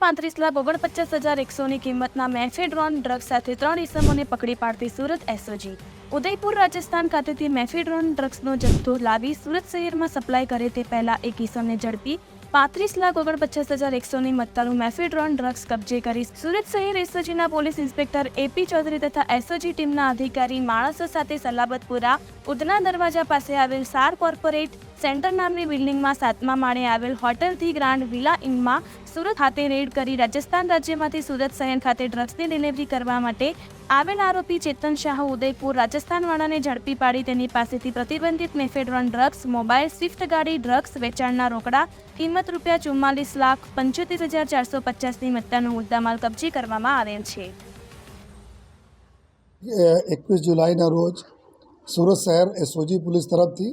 પાંત્રીસ લાખ ઓગણપચાસ હજાર એકસોની કિંમતના મેફેડ્રોન ડ્રગ સાથે ત્રણ ઇસમોને પકડી પાડતી સુરત એસઓજી. ઉદયપુર રાજસ્થાન ખાતેથી મેફેડ્રોન ડ્રગ્સનો જથ્થો લાવી સુરત શહેરમાં સપ્લાય કરે તે પહેલા એક ઇસમને ઝડપી પાંત્રીસ લાખ ઓગણપચાસ હજાર એકસોની મત્તાનું મેફેડ્રોન ડ્રગ્સ કબજે કરી સુરત શહેર એસઓજીના પોલીસ ઇન્સ્પેક્ટર એપી ચૌધરી તથા એસઓજી ટીમના અધિકારી માણસો સાથે સલાબતપુરા ઉધના દરવાજા પાસે આવેલ સાર કોર્પોરેટ સેન્ટર નામની બિલ્ડિંગમાં સાતમા માળે આવેલ હોટલથી ગ્રાન્ડ વિલા ઇનમાં સુરત ખાતે રેડ કરી રાજસ્થાન રાજ્યમાંથી સુરત શહેર ખાતે ડ્રગ્સની ડિલિવરી કરવા માટે આવેલ આરોપી ચેતન શાહ ઉદયપુર રાજસ્થાનવાળાને ઝડપી પાડી તેની પાસેથી પ્રતિબંધિત મેફેડ્રોન ડ્રગ્સ મોબાઈલ સ્વિફ્ટ ગાડી ડ્રગ્સ વેચાણના રોકડા, કિંમત રૂપિયા ચુમ્માલીસ લાખ પંચોતેર હજાર ચારસો પચાસની મત્તાનો મુદ્દામાલ કબજે કરવામાં આવેલ છે. એકવીસ જુલાઈના રોજ સુરત શહેર એસઓજી પોલીસ તરફથી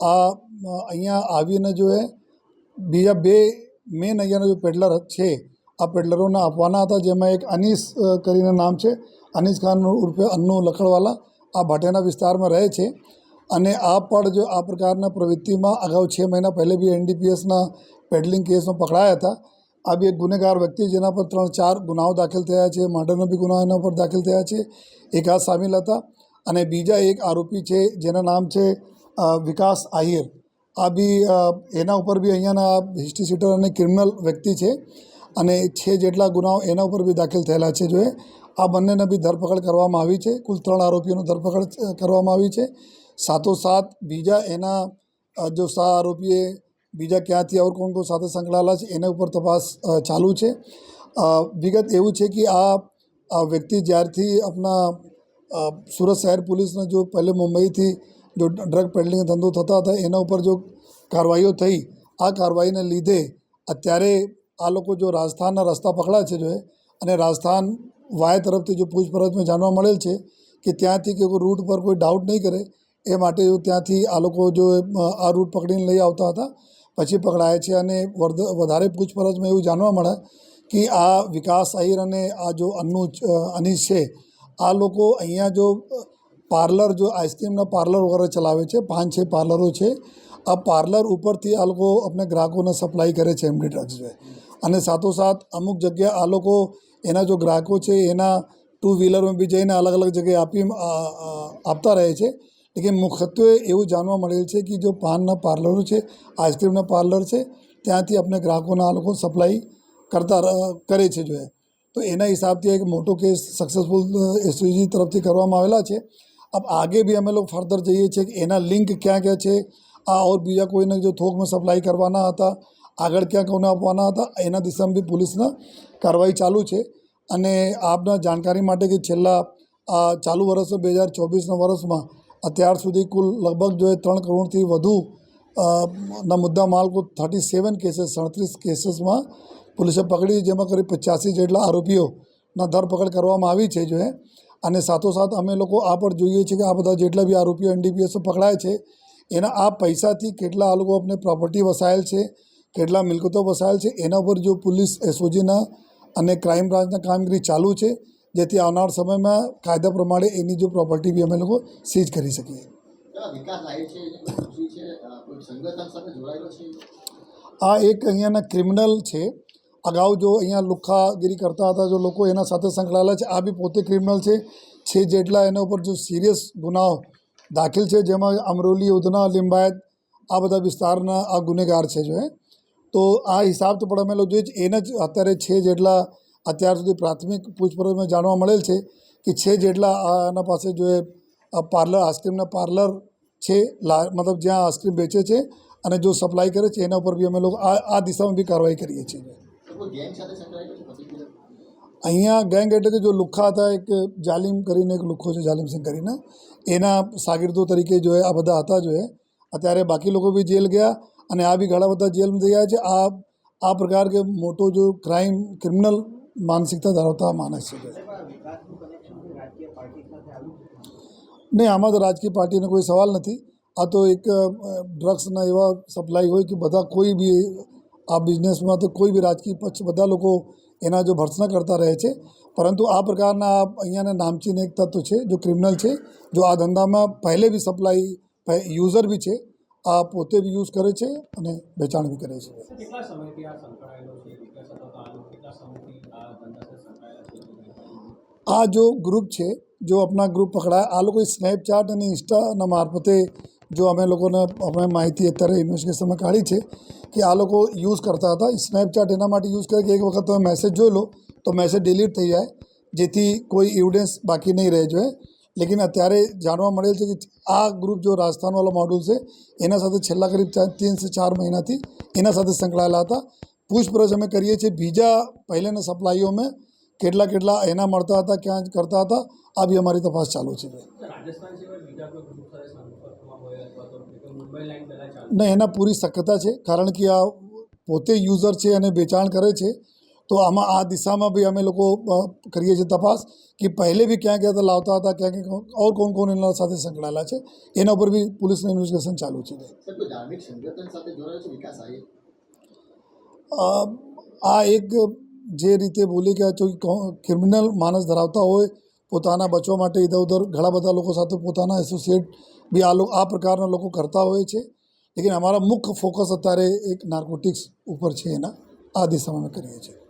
આ અહીંયા આવીને જો એ બીજા બે મેન અહીંયાના જો પેડલર છે, આ પેડલરોને આપવાના હતા, જેમાં એક અનીસ કરીને નામ છે. અનીસ ખાન ઉર્ફે અન્નુ લખડવાલા આ ભાટેના વિસ્તારમાં રહે છે. અને આ પણ જો આ પ્રકારના પ્રવૃત્તિમાં અગાઉ છ મહિના પહેલે બી એનડીપીએસના પેડલિંગ કેસમાં પકડાયા હતા. આ બી એક ગુનેગાર વ્યક્તિ જેના પર ત્રણ ચાર ગુનાઓ દાખલ થયા છે, મર્ડરના બી ગુનાઓ એના પર દાખલ થયા છે. એક આ સામેલ હતા. અને બીજા એક આરોપી છે, જેના નામ છે વિકાસ આહિર. આ બી એના ઉપર બી અહીંયાના હિસ્ટ્રી સીટર અને ક્રિમિનલ વ્યક્તિ છે અને છે જેટલા ગુનાઓ એના ઉપર બી દાખલ થયેલા છે જોએ આ બંનેને બી ધરપકડ કરવામાં આવી છે. કુલ ત્રણ આરોપીઓની ધરપકડ કરવામાં આવી છે. સાથોસાથ બીજા એના જો સા આરોપીએ બીજા ક્યાંથી ઓર કોણ કોણ સાથે સંકળાયેલા છે એના ઉપર તપાસ ચાલુ છે. વિગત એવું છે કે આ વ્યક્તિ જ્યારથી આપણા સુરત શહેર પોલીસને જો પહેલે મુંબઈથી જો ડ્રગ પેડલિંગ ધંધો થતા હતા એના ઉપર જો કાર્યવાહીઓ થઈ, આ કાર્યવાહીને લીધે અત્યારે આ લોકો જો રાજસ્થાનના રસ્તા પકડા છે જો અને રાજસ્થાન વાય તરફથી જો પૂછપરછમાં જાણવા મળેલ છે કે ત્યાંથી કે રૂટ પર કોઈ ડાઉટ નહીં કરે, એ માટે ત્યાંથી આ લોકો જો આ રૂટ પકડીને લઈ આવતા હતા, પછી પકડાય છે અને વધારે પૂછપરછમાં એવું જાણવા મળે કે આ વિકાસ આહિર અને આ જો અન્નુ અનીશ છે, આ લોકો અહીંયા જો પાર્લર જો આઈસ્ક્રીમના પાર્લર વગેરે ચલાવે છે, પાંચ, છ પાર્લરો છે, આ પાર્લર ઉપરથી આ લોકો આપણે ગ્રાહકોને સપ્લાય કરે છે એમડી ડ્રગ્સ અને સાથોસાથ અમુક જગ્યાએ આ લોકો એના જો ગ્રાહકો છે, એના ટુ વ્હીલરમાં બી જઈને અલગ અલગ જગ્યાએ આપી આપતા રહે છે. લેકિન મુખ્યત્વે એવું જાણવા મળેલ છે કે જો પાનના પાર્લરો છે આઈસ્ક્રીમના પાર્લર છે, ત્યાંથી આપણે ગ્રાહકોના આ લોકો સપ્લાય કરતા કરે છે જો તો એના હિસાબથી એક મોટો કેસ સક્સેસફુલ એસઓજી તરફથી કરવામાં આવેલા છે. अब आगे भी અમે લોકો ફર્ધર જઈએ છીએ કે એના લિંક ક્યાં ક્યાં છે આ ઓર બીજા કોઈને જો થોકમાં સપ્લાય કરવાના હતા આગળ ક્યાં કોને આપવાના હતા એના દિશામાં બી પોલીસના કાર્યવાહી ચાલુ છે અને આપના જાણકારી માટે કે છેલ્લા આ ચાલુ વર્ષમાં બે હજાર ચોવીસના વર્ષમાં અત્યાર સુધી કુલ લગભગ જો એ ત્રણ કરોડથી વધુ અ, ના મુદ્દા માલ કુલ થર્ટી સેવન કેસીસ સડત્રીસ કેસીસમાં પોલીસે પકડી જેમાં કરી પચાસી જેટલા આરોપીઓના ધરપકડ કરવામાં આવી છે જો એ અને સાથોસાથ અમે લોકો આ પણ જોઈએ છીએ કે આ બધા જેટલા બી આરોપીઓ એનડીપીએસ પકડાય છે એના આ પૈસાથી કેટલા આ લોકો આપણે પ્રોપર્ટી વસાયેલ છે કેટલા મિલકતો વસાયેલ છે એના ઉપર જો પોલીસ એસઓજીના અને ક્રાઇમ બ્રાન્ચના કામગીરી ચાલુ છે જેથી આવનાર સમયમાં કાયદા પ્રમાણે એની જો પ્રોપર્ટી બી અમે લોકો સીઝ કરી શકીએ. આ એક અહીંયાના ક્રિમિનલ છે અગાઉ જો અહીંયા લુખ્ખાગીરી કરતા હતા, જો લોકો એના સાથે સંકળાયેલા છે, આ બી પોતે ક્રિમિનલ છે. છે જેટલા એના ઉપર જો સિરિયસ ગુનાઓ દાખલ છે, જેમાં અમરોલી, ઉધના, લિંબાયત, આ બધા વિસ્તારના આ ગુનેગાર છે જો તો આ હિસાબ તો પણ અમે લોકો જોઈએ એને જ અત્યારે છે જેટલા અત્યાર સુધી પ્રાથમિક પૂછપરછમાં જાણવા મળેલ છે કે છે જેટલા આના પાસે જો એ પાર્લર, આઈસ્ક્રીમના પાર્લર છે મતલબ જ્યાં આઈસ્ક્રીમ વેચે છે અને જો સપ્લાય કરે છે, એના ઉપર બી અમે લોકો આ આ દિશામાં બી કાર્યવાહી કરીએ છીએ. તો કોઈ ગેંગ સાથે સંકળાયેલો છે પર્ટિક્યુલર અહીંયા ગેંગ એટલે કે જો લુખ્ખા હતા એક જાલિમ કરીને એક લુખ્ખો છે જાલિમસિંહ કરીને એના શાગીર્દો તરીકે જો એ આ બધા હતા જો એ અત્યારે બાકી લોકો બી જેલ ગયા અને આ બી ઘણા બધા જેલમાં ગયા છે આ આ પ્રકાર કે મોટો જો ક્રાઇમ ક્રિમિનલ માનસિકતા ધરાવતા માણસ છે નહીં આમાં તો રાજકીય પાર્ટીનો કોઈ સવાલ નથી આ તો એક અ, ડ્રગ્સના એવા સપ્લાય હોય કે બધા કોઈ બી આ બિઝનેસમાં તો કોઈ બી રાજકીય પક્ષ બધા લોકો એના જો ભર્સના કરતા રહે છે. પરંતુ આ પ્રકારના અહીંયાના નામચીન એક તત્વ છે જો ક્રિમિનલ છે જો આ ધંધામાં પહેલે બી સપ્લાય યુઝર બી છે આ પોતે બી યુઝ કરે છે અને વેચાણ બી કરે છે. આ જો ગ્રુપ છે જો આપણા ગ્રુપ પકડાય આ લોકો સ્નેપચેટ અને ઇન્સ્ટાના મારફતે જો અમે લોકોને અમે માહિતી અત્યારે ઇન્વેસ્ટિગેશનમાં કાઢી છે કે આ લોકો યુઝ કરતા હતા સ્નેપચેટ એના માટે યુઝ કરે કે એક વખત તમે મેસેજ જોઈ લો તો મેસેજ ડિલીટ થઈ જાય જેથી કોઈ એવિડન્સ બાકી નહીં રહે જોઈએ લેકિન અત્યારે જાણવા મળેલ છે કે આ ગ્રુપ જો રાજસ્થાનવાળો મોડ્યુલ છે એના સાથે છેલ્લા કરીબ તીનથી ચાર મહિનાથી એના સાથે સંકળાયેલા હતા પૂછપરછ અમે કરીએ છીએ બીજા પહેલાંના સપ્લાઈઓમાં કેટલા કેટલા એના મળતા હતા ક્યાં કરતા હતા આ બી અમારી તપાસ ચાલુ છે. તો રાજસ્થાન સિવાય બીજા કોઈ ગ્રુપ સાથે સંપર્કમાં હોય અથવા તો કે મુંબઈ લાઈન પહેલાં ચાલુ ને એના પૂરી શક્યતા છે કારણ કે આ પોતે યુઝર છે અને વેચાણ કરે છે. તો આમાં આ દિશામાં બી અમે લોકો કરીએ છીએ તપાસ કે પહેલે બી ક્યાં ક્યાં લાવતા હતા ક્યાં ક્યાં ઓર કોણ કોણ એના સાથે સંકળાયેલા છે એના ઉપર બી પોલીસનું ઇન્વેસ્ટિગેશન ચાલુ છે. આ એક જે રીતે બોલી ગયા છો ક્રિમિનલ માણસ ધરાવતા હોય, પોતાના બચવા માટે ઇધર ઉધર ઘણા બધા લોકો સાથે પોતાના એસોસિએટ બી આ લોકો આ પ્રકારના લોકો કરતા હોય છે. લેકિન અમારા મુખ્ય ફોકસ અત્યારે એક નાર્કોટિક્સ ઉપર છે એના. આ દિશામાં અમે કરીએ છીએ.